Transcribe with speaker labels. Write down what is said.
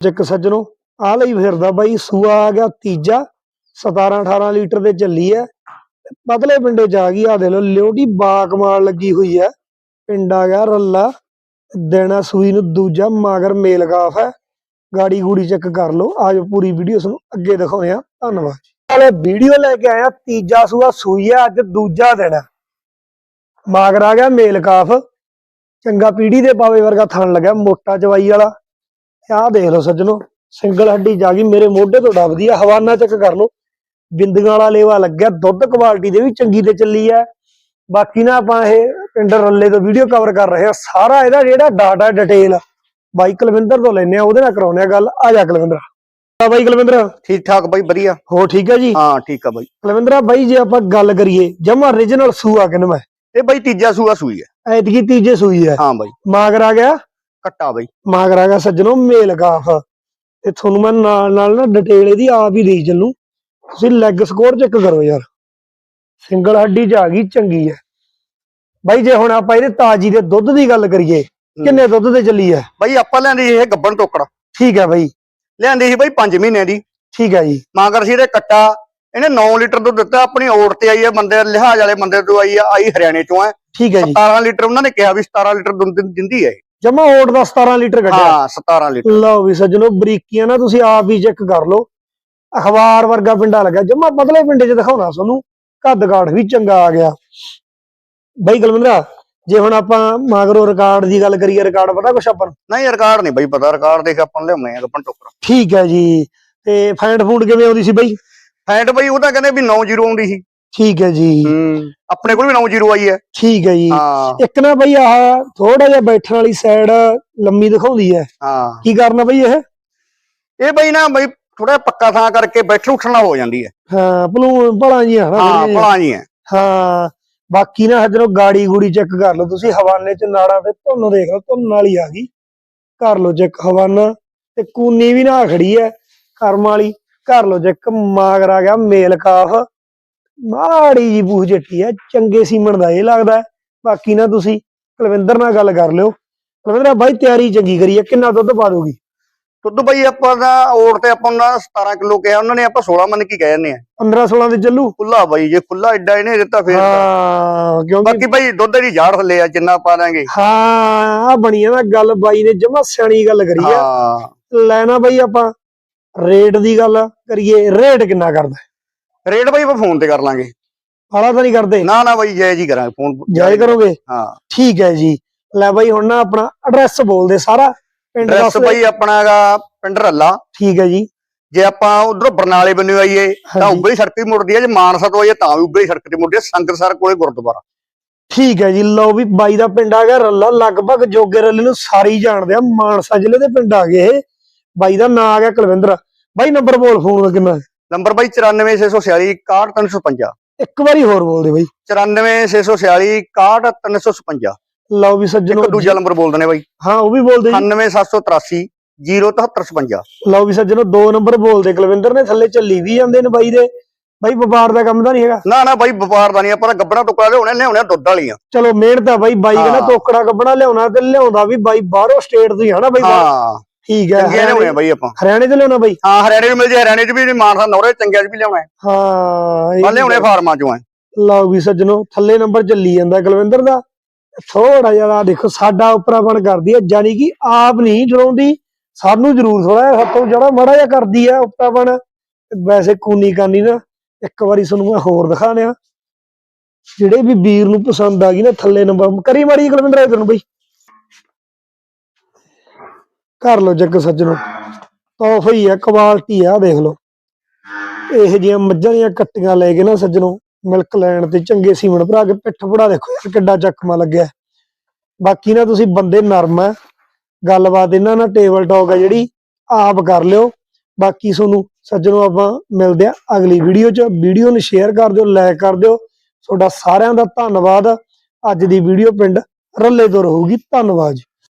Speaker 1: ਇੱਕ ਸੱਜਣੋ ਆ ਲਈ ਫਿਰਦਾ ਬਾਈ, ਸੂਆ ਆ ਗਿਆ, ਤੀਜਾ 17 18 ਲੀਟਰ ਦੇ ਚੱਲੀ ਐ। ਪਤਲੇ ਪਿੰਡੇ ਚ ਆ ਗਈ ਆ ਦੇ ਲੋ ਲਿਓਡੀ ਬਾਕਮਾਲ ਲੱਗੀ ਹੋਈ ਐ। ਪਿੰਡ ਆ ਗਿਆ ਰੱਲਾ ਦੇਣਾ ਸੂਈ ਨੂੰ, ਦੂਜਾ ਮਾਗਰ ਮੇਲ ਗਾਫ ਹੈ ਗਾੜੀ ਗੂੜੀ ਚੈੱਕ ਕਰ ਲਓ ਆਜੋ ਪੂਰੀ ਵੀਡੀਓ ਤੁਹਾਨੂੰ ਅੱਗੇ ਦਿਖਾਉਂਦੇ ਆ। ਧੰਨਵਾਦ ਵਾਲੇ ਵੀਡੀਓ ਲੈ ਕੇ ਆਇਆ, ਤੀਜਾ ਸੂਆ ਸੂਈ ਐ, ਅੱਜ ਦੂਜਾ ਦਿਨ ਮਾਗਰ ਆ ਗਿਆ ਮੇਲ ਕਾਫ ਚੰਗਾ ਪੀੜੀ ਦੇ ਪਾਵੇ ਵਰਗਾ ਥਣ ਲੱਗਿਆ, ਮੋਟਾ ਚਵਾਈ ਵਾਲਾ। ਆਹ ਦੇਖ ਲਓ ਸੱਜਣੋ ਸਿੰਗਲ ਹੱਡੀ ਜਾ ਗਈ ਮੇਰੇ ਮੋਢੇ ਤੋਂ ਡੱਬਦੀ ਆ ਹਵਾਨਾ ਚੈੱਕ ਕਰ ਲਓ। ਬਿੰਦੀਆਂ ਵਾਲਾ ਲੇਵਾ ਲੱਗਿਆ ਦੁੱਧ ਕੁਆਲਿਟੀ ਦੇ ਵੀ ਚੰਗੀ ਤੇ ਚੱਲੀ ਆ। ਬਾਕੀ ਨਾ ਆਪਾਂ ਇਹ ਪਿੰਡ ਰੱਲੇ ਤੋਂ ਵੀਡੀਓ ਕਵਰ ਕਰ ਰਹੇ ਆ ਸਾਰਾ ਇਹਦਾ ਜਿਹੜਾ ਡਾਟਾ ਡਿਟੇਲ ਬਾਈ ਕੁਲਵਿੰਦਰ ਤੋਂ ਲੈਨੇ ਆ ਉਹਦੇ ਨਾਲ ਕਰਾਉਨੇ ਆ ਗੱਲ। ਆ ਜਾ ਕੁਲਵਿੰਦਰ। ਆ ਬਾਈ ਕੁਲਵਿੰਦਰ।
Speaker 2: ਠੀਕ ਠਾਕ ਬਾਈ ਵਧੀਆ।
Speaker 1: ਹੋ ਠੀਕ ਹੈ ਜੀ?
Speaker 2: ਹਾਂ ਠੀਕ ਆ ਬਾਈ।
Speaker 1: ਕੁਲਵਿੰਦਰਾ ਬਾਈ ਜੇ ਆਪਾਂ ਗੱਲ ਕਰੀਏ ਜਮਾ origignal ਸੂਆ ਕਿਨਮ ਹੈ?
Speaker 2: ਇਹ ਬਾਈ ਤੀਜਾ ਸੂਆ ਸੂਈ ਹੈ।
Speaker 1: ਐਤਕੀ ਤੀਜੇ ਸੂਈ ਹੈ।
Speaker 2: ਹਾਂ ਬਾਈ।
Speaker 1: ਮਾਗਰ ਆ ਗਿਆ।
Speaker 2: ਕੱਟਾ ਬਾਈ।
Speaker 1: ਗਿਆ ਸੱਜਣੋ ਮੇਲ ਗਾਫ। ਤੇ ਤੁਹਾਨੂੰ ਮੈਂ ਨਾਲ ਨਾਲ ਨਾ ਡਿਟੇਲ ਇਹਦੀ ਆਪ ਹੀ ਦੇਈ ਚੱਲੂ। ਤੁਸੀਂ ਲੈਗ ਸਕੋਰ ਚੈੱਕ ਕਰੋ ਯਾਰ। ਸਿੰਗਲ ਹੱਡੀ ਚ ਆ ਗਈ ਚੰਗੀ ਹੈ। ਬਾਈ ਜੇ ਹੁਣ ਆਪਾਂ ਇਹਦੇ ਤਾਜੀ ਦੇ ਦੁੱਧ ਦੀ ਗੱਲ ਕਰੀਏ ਕਿੰਨੇ ਦੁੱਧ ਤੇ ਚੱਲੀ ਹੈ?
Speaker 2: ਬਾਈ ਆਪਾਂ ਲੈਂਦੀ ਇਹ ਗੱਬਣ ਟੋਕੜਾ।
Speaker 1: ਠੀਕ ਹੈ ਬਾਈ।
Speaker 2: ਲਿਆਂਦੀ ਸੀ ਬਾਈ 5 ਮਹੀਨਿਆਂ ਦੀ।
Speaker 1: ਠੀਕ ਹੈ ਜੀ।
Speaker 2: ਮਾਂਗਰ ਸੀ ਇਹਦੇ ਕੱਟਾ। ਇਹਨੇ 9 ਲੀਟਰ ਦੁੱਧ ਦਿੱਤਾ ਆਪਣੀ ਓਟ ਤੇ ਆਈ ਹੈ ਬੰਦੇ ਲਿਹਾਜ਼ ਵਾਲੇ ਬੰਦੇ ਤੋਂ ਆਈ ਆ ਆਈ ਹਰਿਆਣੇ ਚੋਂ ਹੈ।
Speaker 1: ਠੀਕ ਹੈ ਜੀ।
Speaker 2: 17 ਲੀਟਰ ਉਹਨਾਂ ਨੇ ਕਿਹਾ ਵੀ 17 ਲੀਟਰ ਦੁੱਧ ਦਿੰਦੀ ਹੈ।
Speaker 1: ਜਮਾ ਓਟ ਦਾ 17 ਲੀਟਰ ਕੱਢਿਆ।
Speaker 2: ਹਾਂ 17 ਲੀਟਰ।
Speaker 1: ਲਓ ਵੀ ਸੱਜਣੋ ਬਰੀਕੀਆਂ ਨਾ ਤੁਸੀਂ ਆਪ ਹੀ ਚੈੱਕ ਕਰ ਲਓ। ਅਖਬਾਰ ਵਰਗਾ ਪਿੰਡਾ ਲੱਗਾ। ਜਮਾ ਪਤਲੇ ਪਿੰਡੇ 'ਚ ਦਿਖਾਉਣਾ ਤੁਹਾਨੂੰ। ਕੱਦ ਕਾਠ ਵੀ ਚੰਗਾ ਆ ਗਿਆ। ਬਾਈ ਕੁਲਵਿੰਦਰਾ ਜੇ ਹੁਣ ਆਪਾਂ ਮਾਗਰੋ ਰਿਕਾਰਡ ਦੀ ਗੱਲ ਕਰੀਏ ਰਿਕਾਰਡ ਪਤਾ ਕੁਛ ਆਪਾਂ ਨੂੰ?
Speaker 2: ਨਹੀਂ ਰਿਕਾਰਡ ਨਹੀਂ ਬਾਈ ਪਤਾ। ਰਿਕਾਰਡ ਦੇਖ ਆਪਾਂ ਲਿਆਉਣੇ ਆ ਗੱਬਣ ਟੋਕੜਾ
Speaker 1: ਠੀਕ ਹੈ ਜੀ। ਤੇ ਫੈਂਡ ਫੂਡ ਕਿਵੇਂ ਆਉਂਦੀ ਸੀ ਬਾਈ?
Speaker 2: ਫੈਂਟ ਬਾਈ ਉਹ ਤਾਂ ਕਹਿੰਦੇ ਵੀ 90 ਆਉਂਦੀ ਸੀ।
Speaker 1: ਠੀਕ ਹੈ ਜੀ।
Speaker 2: ਹੂੰ। ਆਪਣੇ ਕੋਲ ਵੀ 90 ਆਈ ਹੈ।
Speaker 1: ਠੀਕ ਹੈ ਜੀ।
Speaker 2: ਹਾਂ।
Speaker 1: ਇੱਕ ਨਾ ਬਈ ਆਹ ਥੋੜਾ ਜਿਹਾ ਬੈਠਣ ਵਾਲੀ ਸਾਈਡ ਲੰਮੀ ਦਿਖਾਉਂਦੀ ਹੈ।
Speaker 2: ਹਾਂ।
Speaker 1: ਕੀ ਕਰਨਾ ਬਈ ਇਹ?
Speaker 2: ਇਹ ਬਾਈ ਨਾ ਬਾਈ ਥੋੜਾ ਪੱਕਾ ਥਾਂ ਕਰਕੇ ਬੈਠਣ ਉੱਠਣਾ ਹੋ ਜਾਂਦੀ ਹੈ।
Speaker 1: ਹਾਂ ਭਲੂ ਭਲਾ ਜੀ ਹਨਾ
Speaker 2: ਹਾਂ
Speaker 1: ਥੋੜ੍ਹੀਆਂ ਜਿਹੀਆਂ।
Speaker 2: ਭਲਾ ਜੀ ਹੈ।
Speaker 1: ਹਾਂ ਬਾਕੀ ਨਾ ਹਜਰੋ ਗਾੜੀ ਗੂੜੀ ਚੈੱਕ ਕਰ ਲਓ ਤੁਸੀਂ ਹਵਾਨੇ ਚ ਨਾੜਾਂ ਤੇ ਧੁੰਨ ਦੇਖ ਲਓ ਧੁੰਨ ਵਾਲੀ ਆ ਗਈ। ਕਰ ਲਓ ਚੈੱਕ ਹਵਾਨਾ। ਤੇ ਕੂਨੀ ਵੀ ਨਾ ਖੜੀ ਐ ਕਰਮ ਵਾਲੀ। ਕਰ ਲਓ ਚੈੱਕ ਮਾਗਰ ਆ ਗਿਆ ਮੇਲ ਕਾਫ। ਮਾੜੀ ਜੀ ਬੂਹ ਜੱਟੀ ਐ ਚੰਗੇ ਸੀਮਣ ਦਾ ਇਹ ਲੱਗਦਾ ਹੈ। ਬਾਕੀ ਨਾ ਤੁਸੀਂ ਕੁਲਵਿੰਦਰ ਨਾਲ ਗੱਲ ਕਰ ਲਿਓ। ਕੁਲਵਿੰਦਰ ਬਾਈ ਤਿਆਰੀ ਚੰਗੀ ਕਰੀ ਐ ਕਿੰਨਾ ਦੁੱਧ ਪਾ ਦੋਗੀ
Speaker 2: ਦੁੱਧ ਬਈ ਆਪਾਂ ਦਾ ਓੜ ਤੇ ਆਪਾਂ ਨੂੰ 17 ਕਿਲੋ ਕਿਹਾ ਉਹਨਾਂ ਨੇ ਆਪਾਂ 16 ਮੰਨ ਕੀ ਕਹਿ ਜਾਂਦੇ ਆ।
Speaker 1: 15 16 ਦੇ ਚੱਲੂ?
Speaker 2: ਖੁੱਲਾ ਬਾਈ ਜੇ ਖੁੱਲਾ ਐਡਾ ਇਹਨੇ ਦਿੱਤਾ ਫੇਰ।
Speaker 1: ਹਾਂ ਕਿਉਂਕਿ
Speaker 2: ਬਾਕੀ ਬਾਈ ਦੁੱਧ ਦੀ ਝਾੜ ਥੱਲੇ ਆ ਜਿੰਨਾ ਪਾ ਦਾਂਗੇ
Speaker 1: ਹਾਂ ਆ ਬਣੀ ਆ ਨਾ ਗੱਲ ਬਾਈ ਨੇ ਜਮਾ ਸਿਆਣੀ ਗੱਲ ਕਰੀ ਆ।
Speaker 2: ਹਾਂ।
Speaker 1: ਲੈਣਾ ਬਈ ਆਪਾਂ ਰੇਟ ਦੀ ਗੱਲ ਕਰੀਏ ਰੇਟ ਕਿੰਨਾ ਕਰਦਾ?
Speaker 2: ਰੇਟ ਬਾਈ ਆਪਾਂ ਫੋਨ ਤੇ ਕਰ ਲਾਂਗੇ।
Speaker 1: ਹਾਲਾ ਤਾਂ ਨਹੀਂ ਕਰਦੇ।
Speaker 2: ਨਾ ਨਾ ਬਾਈ ਜੈ ਜੀ ਕਰਾਂਗੇ ਫੋਨ।
Speaker 1: ਜਾਇ ਕਰੋਗੇ?
Speaker 2: ਹਾਂ।
Speaker 1: ਠੀਕ ਹੈ ਜੀ। ਲੈ ਬਈ ਹੁਣ ਨਾ ਆਪਣਾ ਐਡਰੈਸ ਬੋਲ ਦੇ ਸਾਰਾ। ਪਿੰਡ
Speaker 2: ਐਡਰੈਸ। ਬਾਈ ਆਪਣਾ ਹੈਗਾ ਪਿੰਡ ਰੱਲਾ।
Speaker 1: ਠੀਕ ਹੈ ਜੀ।
Speaker 2: ਜੇ ਆਪਾਂ ਉਧਰੋਂ ਬਰਨਾਲੇ ਬੰਨਿਓ ਆਈਏ ਤਾਂ। ਉੱਬਲੀ ਸੜਕ ਹੀ ਮੁੜਦੀ ਹੈ। ਜੇ ਮਾਨਸਾ ਤੋਂ ਆਈਏ ਤਾਂ ਵੀ ਉੱਬਲੀ ਸੜਕ ਤੇ ਮੁੜਦੀ ਹੈ। ਸੰਗਤਸਰ ਕੋਲੇ ਗੁਰਦੁਆਰਾ।
Speaker 1: ਠੀਕ ਹੈ ਜੀ। ਲਓ ਵੀ ਬਾਈ ਦਾ ਪਿੰਡ ਆ ਗਿਆ ਰੱਲਾ। ਲਗਭਗ ਜੋਗੇ ਰੱਲੇ ਨੂੰ ਸਾਰੇ ਹੀ ਜਾਣਦੇ ਆ। ਮਾਨਸਾ ਜ਼ਿਲ੍ਹੇ ਦੇ ਪਿੰਡ ਆ ਗਏ ਇਹ। ਬਾਈ ਦਾ ਨਾਂ ਆ ਗਿਆ ਕੁਲਵਿੰਦਰ। ਬਾਈ ਨੰਬਰ ਬੋਲ ਫੋਨ ਦਾ ਕਿੰਨਾ
Speaker 2: ਨੰਬਰ ਬਾਈ 94646 61356
Speaker 1: ਇੱਕ ਵਾਰੀ ਹੋਰ ਬੋਲ ਦੇ ਬਾਈ
Speaker 2: 94646 61356
Speaker 1: ਲਓ ਵੀ ਸੱਜਣੋ
Speaker 2: ਇੱਕ ਦੂਜਾ ਨੰਬਰ ਬੋਲ ਦਨੇ ਬਾਈ।
Speaker 1: ਹਾਂ ਉਹ ਵੀ ਬੋਲ ਦੇ ਜੀ
Speaker 2: 97783 07356
Speaker 1: ਲਓ ਵੀ ਸੱਜਣੋ ਦੋ ਨੰਬਰ ਬੋਲ ਦੇ ਕੁਲਵਿੰਦਰ ਨੇ ਥੱਲੇ ਚੱਲੀ ਵੀ ਜਾਂਦੇ ਨੇ ਬਾਈ ਦੇ। ਬਾਈ ਵਪਾਰ ਦਾ ਕੰਮ ਤਾਂ ਨਹੀਂ ਹੈਗਾ?
Speaker 2: ਨਾ ਨਾ ਬਾਈ ਵਪਾਰ ਦਾ ਨਹੀਂ। ਆਪਾਂ ਤਾਂ ਗੱਬੜਾ ਟੁਕੜਾ ਲਿਆਉਣੇ ਲਿਆਉਣੇ ਦੁੱਧ ਵਾਲੀਆਂ।
Speaker 1: ਚਲੋ ਮਿਹਨਤ ਆ ਬਾਈ। ਬਾਈ ਕਹਿੰਦਾ। ਤੋਕੜਾ ਕੱਪੜਾ ਲਿਆਉਣਾ ਤੇ ਲਿਆਉਂਦਾ ਵੀ ਬਾਈ ਬਾਹਰੋਂ ਸਟੇਟ ਤੋਂ ਹੀ ਹਨਾ ਬਾਈ
Speaker 2: ਹਾਂ।
Speaker 1: ਠੀਕ ਹੈ
Speaker 2: ਚੰਗੀਆਂ ਲਿਆਉਣੇ
Speaker 1: ਹਰਿਆਣੇ
Speaker 2: ਬਾਈ ਆਪਾਂ।
Speaker 1: ਹਰਿਆਣੇ ਤੋਂ ਲਿਆਉਣਾ ਬਾਈ?
Speaker 2: ਹਾਂ ਹਰਿਆਣੇ ਚ ਮਿਲ ਜੇ ਹਰਿਆਣੇ ਚ ਵੀ ਮਾਨਸਾ ਨੌਰੇ ਚੰਗਿਆਂ ਚ ਵੀ ਲਿਆਉਣਾ ਹੈ।
Speaker 1: ਇਹ ਵੀ
Speaker 2: ਲਿਆਉਣੇ
Speaker 1: ਗੱਲ-
Speaker 2: ਫਾਰਮਾਂ ਚੋਂ ਹੈ।
Speaker 1: ਲਓ ਵੀ ਸੱਜਣੋ ਥੱਲੇ ਨੰਬਰ ਚੱਲੀ ਜਾਂਦਾ ਕੁਲਵਿੰਦਰ ਦਾ। ਥੋੜਾ ਜਿਹਾ ਦੇਖੋ ਸਾਡਾ ਉਪਰਾਪਣ ਕਰਦੀ ਹੈ ਯਾਨੀ ਕਿ ਆਪ ਨਹੀਂ ਡਰਾਉਂਦੀ ਸਾਨੂੰ ਜ਼ਰੂਰ ਥੋੜਾ ਜਿਹਾ ਹੱਥੋਂ ਜਿਹੜਾ ਮਾੜਾ ਜਿਹਾ ਕਰਦੀ ਹੈ ਉਪਰਾਪਣ। ਵੈਸੇ ਕੂਨੀ ਕਾਨੀ ਨਾ ਇੱਕ ਵਾਰੀ ਤੁਹਾਨੂੰ ਮੈਂ ਹੋਰ ਦਿਖਾ ਲਿਆ ਜਿਹੜੇ ਵੀ ਵੀਰ ਨੂੰ ਪਸੰਦ ਆ ਗਈ ਨਾ ਥੱਲੇ ਨੰਬਰ ਕਰੀ ਮਾੜੀ ਜਿਹੀ ਕੁਲਵਿੰਦਰ ਇਧਰ ਨੂੰ ਬਈ। ਕਰ ਲਓ ਜੱਗ ਸੱਜਣੋ। ਤੋਹਫਾ ਹੀ ਆ ਕੁਆਲਿਟੀ ਆ ਦੇਖ ਲਓ। ਇਹ ਜਿਹੀਆਂ ਮੱਝਾਂ ਦੀਆਂ ਕੱਟੀਆਂ ਲੈ ਕੇ ਨਾ ਸੱਜਣੋ ਮਿਲਕ ਲੈਣ ਤੇ ਚੰਗੇ ਸੀਮਣ ਭਰਾ ਕੇ ਪਿੱਠ ਪੜਾ ਦੇਖੋ ਯਾਰ ਕਿੱਡਾ ਚੱਕਮਾ ਲੱਗਿਆ। ਬਾਕੀ ਨਾ ਤੁਸੀਂ ਬੰਦੇ ਨਰਮ ਆ। ਗੱਲਬਾਤ ਇਹਨਾਂ ਨਾਲ ਟੇਬਲ ਟਾਕ ਆ ਜਿਹੜੀ, ਆਪ ਕਰ ਲਿਓ। ਬਾਕੀ ਤੁਹਾਨੂੰ ਸੱਜਣੋ ਆਪਾਂ ਮਿਲਦੇ ਆ ਅਗਲੀ ਵੀਡੀਓ 'ਚ। ਵੀਡੀਓ ਨੂੰ ਸ਼ੇਅਰ ਕਰ ਦਿਓ ਲਾਈਕ ਕਰ ਦਿਓ। ਤੁਹਾਡਾ ਸਾਰਿਆਂ ਦਾ ਧੰਨਵਾਦ। ਅੱਜ ਦੀ ਵੀਡੀਓ ਪਿੰਡ ਰੱਲੇ ਤੋਂ ਰਹੂਗੀ। ਧੰਨਵਾਦ ਜੀ।